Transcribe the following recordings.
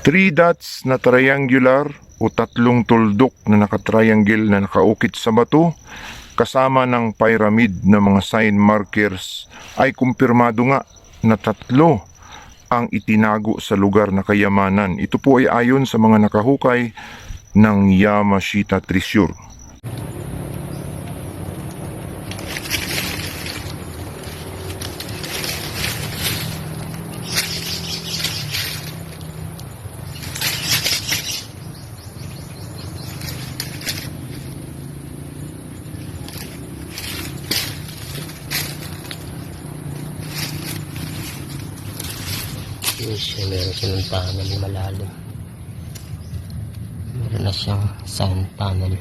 Three dots na triangular o tatlong tuldok na nakatriangle na nakaukit sa bato kasama ng pyramid na mga sign markers ay kumpirmado nga na tatlo ang itinago sa lugar na kayamanan. Ito po ay ayon sa mga nakahukay ng Yamashita Treasure. Yes, meron silang panel malalim. Meron na siyang sign panel.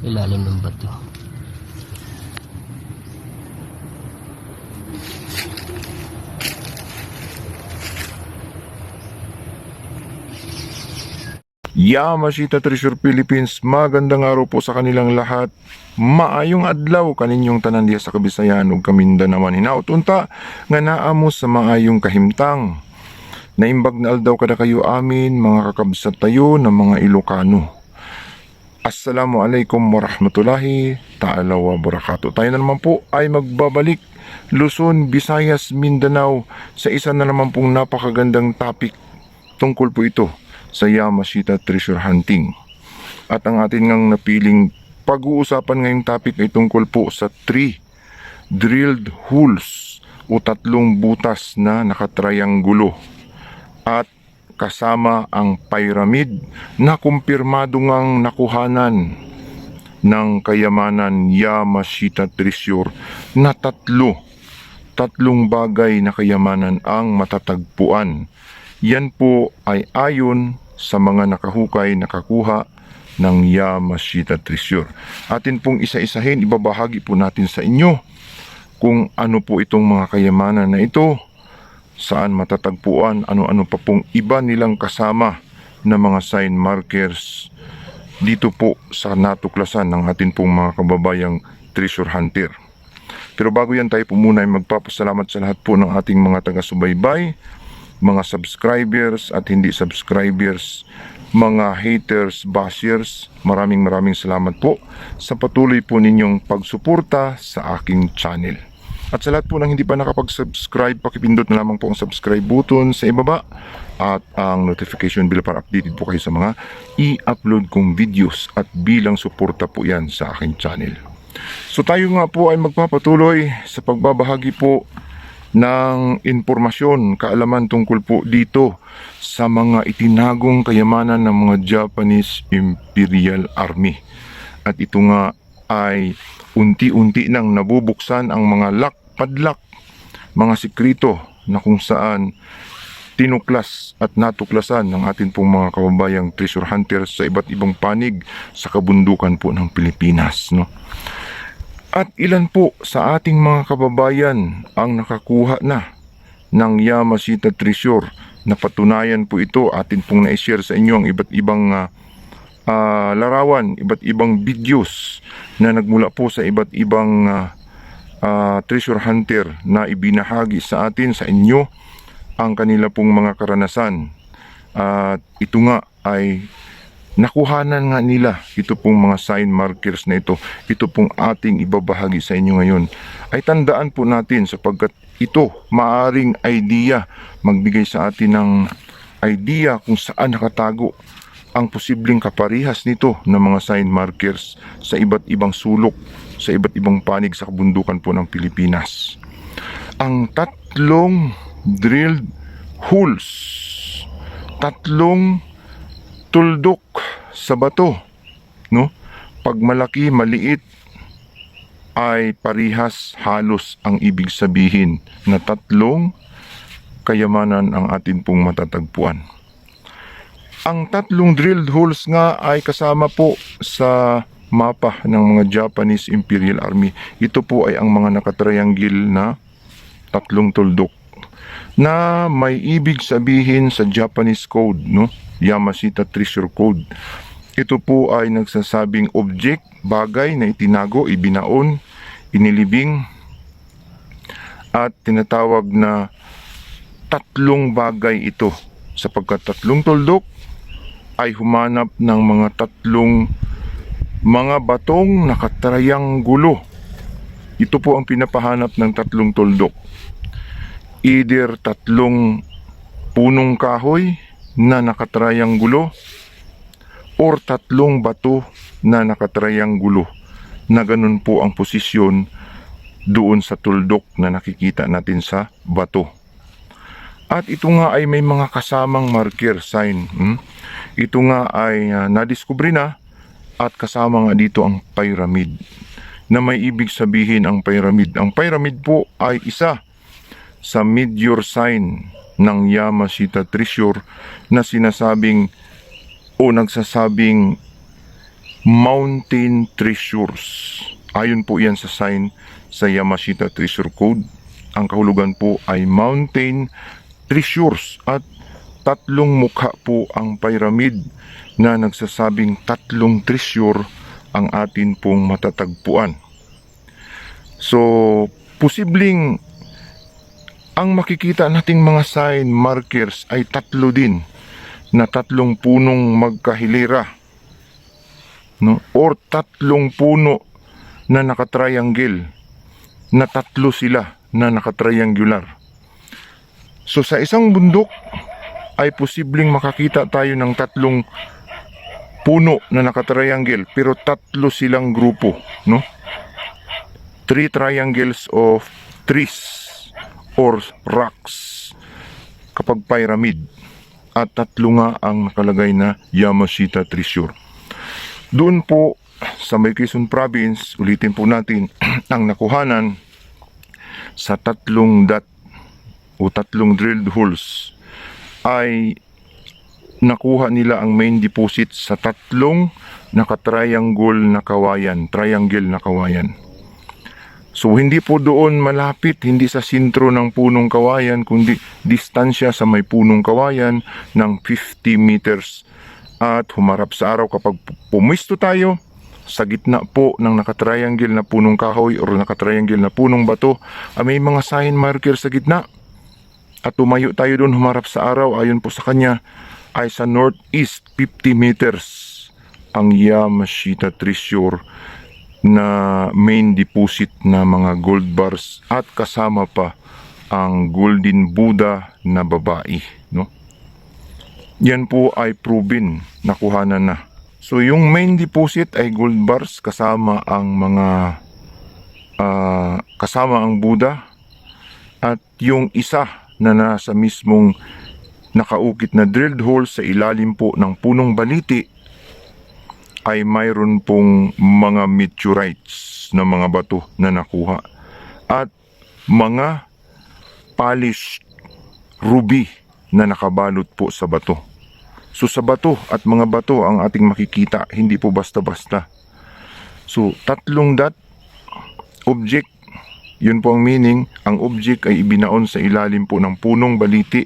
Ilalim ng bato. Yamashita Treasure Philippines, magandang araw po sa kanilang lahat. Maayong adlaw kaninyong tanan diya sa Kabisayan ug Kamindanawan hinautunta nga naamo sa maayong kahimtang. Naimbag na aldaw kada kayo amin mga kakabsat tayo ng mga Ilocano. Assalamualaikum warahmatullahi ta'ala wa barakatuh. Tayo na naman po ay magbabalik Luzon, Visayas, Mindanao sa isa na naman pong napakagandang topic tungkol po ito sa Yamashita Treasure Hunting. At ang atin ngang napiling pag-uusapan ngayong topic ay tungkol po sa three drilled holes o tatlong butas na nakatrianggulo at kasama ang pyramid na kumpirmado ngang nakuhanan ng kayamanan Yamashita Treasure na tatlo tatlong bagay na kayamanan ang matatagpuan. Yan po ay ayon sa mga nakahukay nakakuha ng Yamashita Treasure. Atin pong isa-isahin, ibabahagi po natin sa inyo kung ano po itong mga kayamanan na ito, saan matatagpuan, ano-ano pa pong iba nilang kasama na mga sign markers dito po sa natuklasan ng atin pong mga kababayang treasure hunter. Pero bago yan tayo po muna ay magpapasalamat sa lahat po ng ating mga taga-subaybay, mga subscribers at hindi subscribers, mga haters, bashers. Maraming maraming salamat po sa patuloy po ninyong pagsuporta sa aking channel. At sa lahat po ng hindi pa nakapag-subscribe, pakipindot na lamang po ang subscribe button sa ibaba at ang notification bell para updated po kayo sa mga i-upload kong videos at bilang suporta po yan sa aking channel. So tayo nga po ay magpapatuloy sa pagbabahagi po ng informasyon, kaalaman tungkol po dito sa mga itinagong kayamanan ng mga Japanese Imperial Army. At ito nga ay unti-unti nang nabubuksan ang mga lock, padlock, mga sikrito na kung saan tinuklas at natuklasan ng atin pong mga kababayang treasure hunters sa iba't ibang panig sa kabundukan po ng Pilipinas. No? At ilan po sa ating mga kababayan ang nakakuha na ng Yamashita Treasure na patunayan po ito atin pong na-share sa inyo ang iba't ibang ah, ah, larawan, iba't ibang videos na nagmula po sa iba't ibang ah, ah, treasure hunter na ibinahagi sa atin, sa inyo ang kanila pong mga karanasan. At ito nga ay nakuhanan nga nila ito pong mga sign markers na ito, ito pong ating ibabahagi sa inyo ngayon, ay tandaan po natin sapagkat ito maaring idea, magbigay sa atin ng idea kung saan nakatago ang posibleng kaparihas nito ng mga sign markers sa iba't ibang sulok, sa iba't ibang panig sa kabundukan po ng Pilipinas. Ang tatlong drilled holes, tatlong tuldok sa bato, no? Pag malaki, maliit ay parihas halos ang ibig sabihin na tatlong kayamanan ang atin pong matatagpuan. Ang tatlong drilled holes nga ay kasama po sa mapa ng mga Japanese Imperial Army. Ito po ay ang mga nakatriangle na tatlong tuldok na may ibig sabihin sa Japanese code, no? Yamashita Treasure Code. Ito po ay nagsasabing object, bagay na itinago, ibinaon, inilibing, at tinatawag na tatlong bagay ito sapagkat tatlong tuldok ay humanap ng mga tatlong mga batong nakatrayang gulo. Ito po ang pinapahanap ng tatlong tuldok. Either tatlong punong kahoy na nakatrayang gulo or tatlong bato na nakatrayang gulo na ganun po ang posisyon doon sa tuldok na nakikita natin sa bato. At ito nga ay may mga kasamang marker sign. Hmm? Ito nga ay uh, nadiskubre na at kasama nga dito ang pyramid na may ibig sabihin ang pyramid. Ang pyramid po ay isa sa meteor sign ng Yamashita Treasure na sinasabing o nagsasabing mountain treasures. Ayon po yan sa sign sa Yamashita Treasure Code. Ang kahulugan po ay mountain treasures at tatlong mukha po ang pyramid na nagsasabing tatlong treasure ang atin pong matatagpuan. So, posibleng ang makikita nating mga sign markers ay tatlo din na tatlong punong magkahilera no? Or tatlong puno na nakatriangle na tatlo sila na nakatriangular. So sa isang bundok ay posibleng makakita tayo ng tatlong puno na nakatriangle pero tatlo silang grupo no? Three triangles of trees or rocks kapag pyramid at tatlo nga ang nakalagay na Yamashita Treasure. Doon po sa may Quezon Province, ulitin po natin ang nakuhanan sa tatlong dot o tatlong drilled holes ay nakuha nila ang main deposit sa tatlong naka-triangle na kawayan, triangle na kawayan. So hindi po doon malapit, hindi sa sentro ng punong kawayan, kundi distansya sa may punong kawayan ng 50 meters. At humarap sa araw kapag pumisto tayo, sa gitna po ng nakatriangle na punong kahoy or nakatriangle na punong bato, ah, may mga sign marker sa gitna. At tumayo tayo doon humarap sa araw, ayon po sa kanya, ay sa northeast 50 meters ang Yamashita Treasure na main deposit na mga gold bars at kasama pa ang golden Buddha na babae no? Yan po ay proven nakuhanan na so yung main deposit ay gold bars kasama ang mga ah, kasama ang Buddha at yung isa na nasa mismong nakaukit na drilled hole sa ilalim po ng punong baliti ay mayroon pong mga meteorites na mga bato na nakuha at mga polished ruby na nakabalot po sa bato. So sa bato at mga bato ang ating makikita, hindi po basta-basta. So tatlong dot object, yun po ang meaning, ang object ay ibinaon sa ilalim po ng punong baliti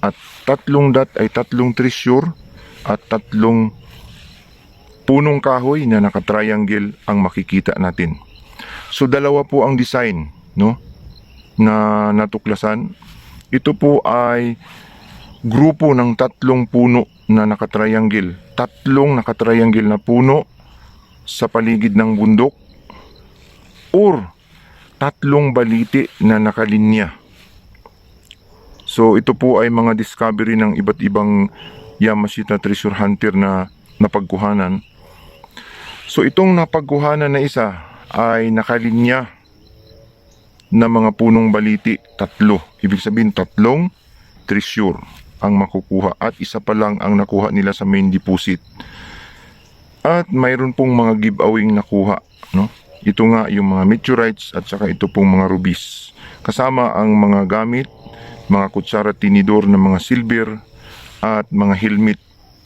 at tatlong dot ay tatlong treasure at tatlong punong kahoy na naka-triangle ang makikita natin. So dalawa po ang design, no? Na natuklasan. Ito po ay grupo ng tatlong puno na naka-triangle. Tatlong naka-triangle na puno sa paligid ng bundok or tatlong baliti na nakalinya. So ito po ay mga discovery ng iba't ibang Yamashita treasure hunter na napagkuhanan So itong napagkuhanan na isa ay nakalinya na mga punong baliti, tatlo. Ibig sabihin tatlong treasure ang makukuha at isa pa lang ang nakuha nila sa main deposit. At mayroon pong mga giveaway nakuha, no? Ito nga yung mga meteorites at saka ito pong mga rubies. Kasama ang mga gamit, mga kutsara tinidor na mga silver at mga helmet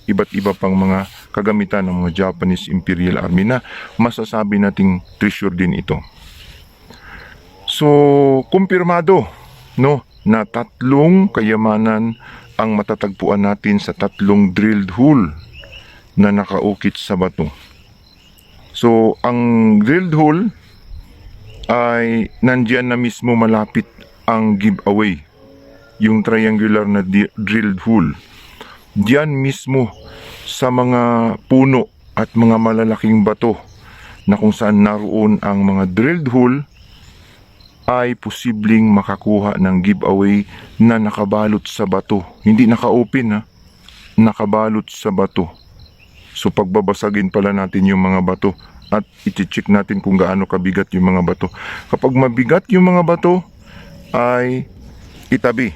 iba't iba pang mga kagamitan ng mga Japanese Imperial Army na masasabi nating treasure din ito. So, kumpirmado no na tatlong kayamanan ang matatagpuan natin sa tatlong drilled hole na nakaukit sa bato. So, ang drilled hole ay nandyan na mismo malapit ang giveaway yung triangular na drilled hole. Diyan mismo sa mga puno at mga malalaking bato na kung saan naroon ang mga drilled hole ay posibleng makakuha ng giveaway na nakabalot sa bato. Hindi naka-open ha, nakabalot sa bato. So pagbabasagin pala natin yung mga bato at iti-check natin kung gaano kabigat yung mga bato. Kapag mabigat yung mga bato ay itabi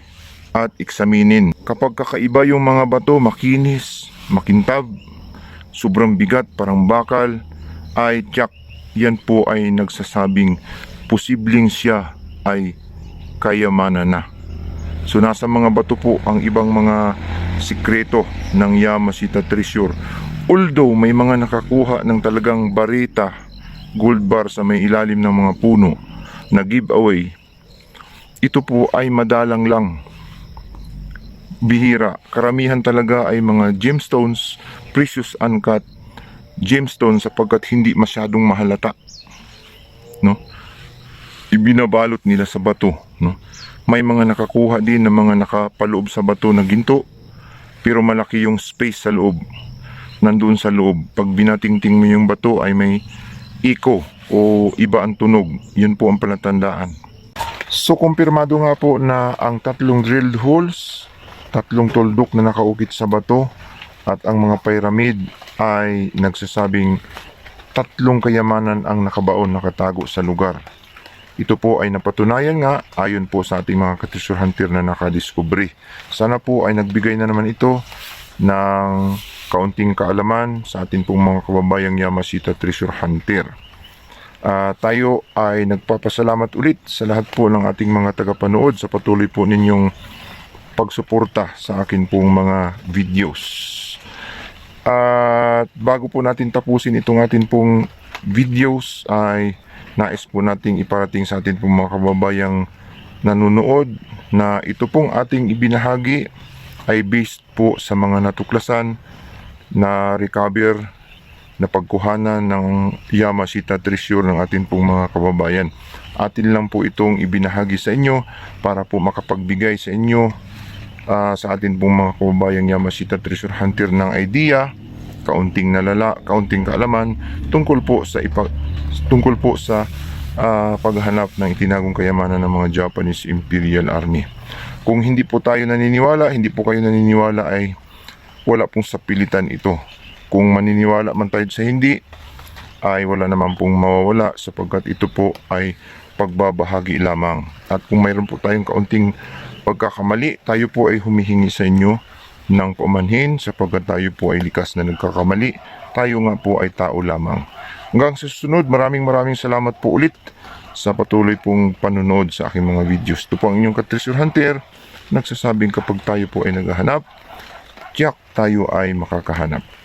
at eksaminin. Kapag kakaiba yung mga bato, makinis, makintab, sobrang bigat, parang bakal, ay tiyak, yan po ay nagsasabing posibleng siya ay kayamanan na. So nasa mga bato po ang ibang mga sikreto ng Yamashita Treasure. Although may mga nakakuha ng talagang barita, gold bar sa may ilalim ng mga puno na giveaway, ito po ay madalang lang. Bihira. Karamihan talaga ay mga gemstones, precious uncut gemstones sapagkat hindi masyadong mahalata. No? Ibinabalot nila sa bato. No? May mga nakakuha din ng mga nakapaloob sa bato na ginto pero malaki yung space sa loob. Nandoon sa loob. Pag binatingting mo yung bato ay may echo o iba ang tunog. Yun po ang palatandaan. So kumpirmado nga po na ang tatlong drilled holes, tatlong tuldok na nakaukit sa bato at ang mga pyramid ay nagsasabing tatlong kayamanan ang nakabaon nakatago sa lugar. Ito po ay napatunayan nga ayon po sa ating mga katreasure hunter na nakadiskubre. Sana po ay nagbigay na naman ito ng kaunting kaalaman sa ating pong mga kababayang Yamashita Treasure Hunter. Ah, tayo ay nagpapasalamat ulit sa lahat po ng ating mga tagapanood sa patuloy po ninyong pagsuporta sa akin pong mga videos. At bago po natin tapusin itong atin pong videos ay nais po nating iparating sa atin pong mga kababayang nanonood na ito pong ating ibinahagi ay based po sa mga natuklasan na recover na pagkuhanan ng Yamashita Treasure ng atin pong mga kababayan. Atin lang po itong ibinahagi sa inyo para po makapagbigay sa inyo ah, sa atin pong mga kababayang Yamashita Treasure Hunter ng idea, kaunting nalala, kaunting kaalaman tungkol po sa ipa, tungkol po sa ah, paghanap ng itinagong kayamanan ng mga Japanese Imperial Army. Kung hindi po tayo naniniwala, hindi po kayo naniniwala ay wala pong sapilitan ito. Kung maniniwala man tayo sa hindi, ay wala naman pong mawawala sapagkat ito po ay pagbabahagi lamang. At kung mayroon po tayong kaunting pagkakamali, tayo po ay humihingi sa inyo ng pamanhin sapagkat tayo po ay likas na nagkakamali. Tayo nga po ay tao lamang. Hanggang sa susunod, maraming maraming salamat po ulit sa patuloy pong panonood sa aking mga videos. Ito po ang inyong katresure hunter, nagsasabing kapag tayo po ay naghahanap, tiyak tayo ay makakahanap.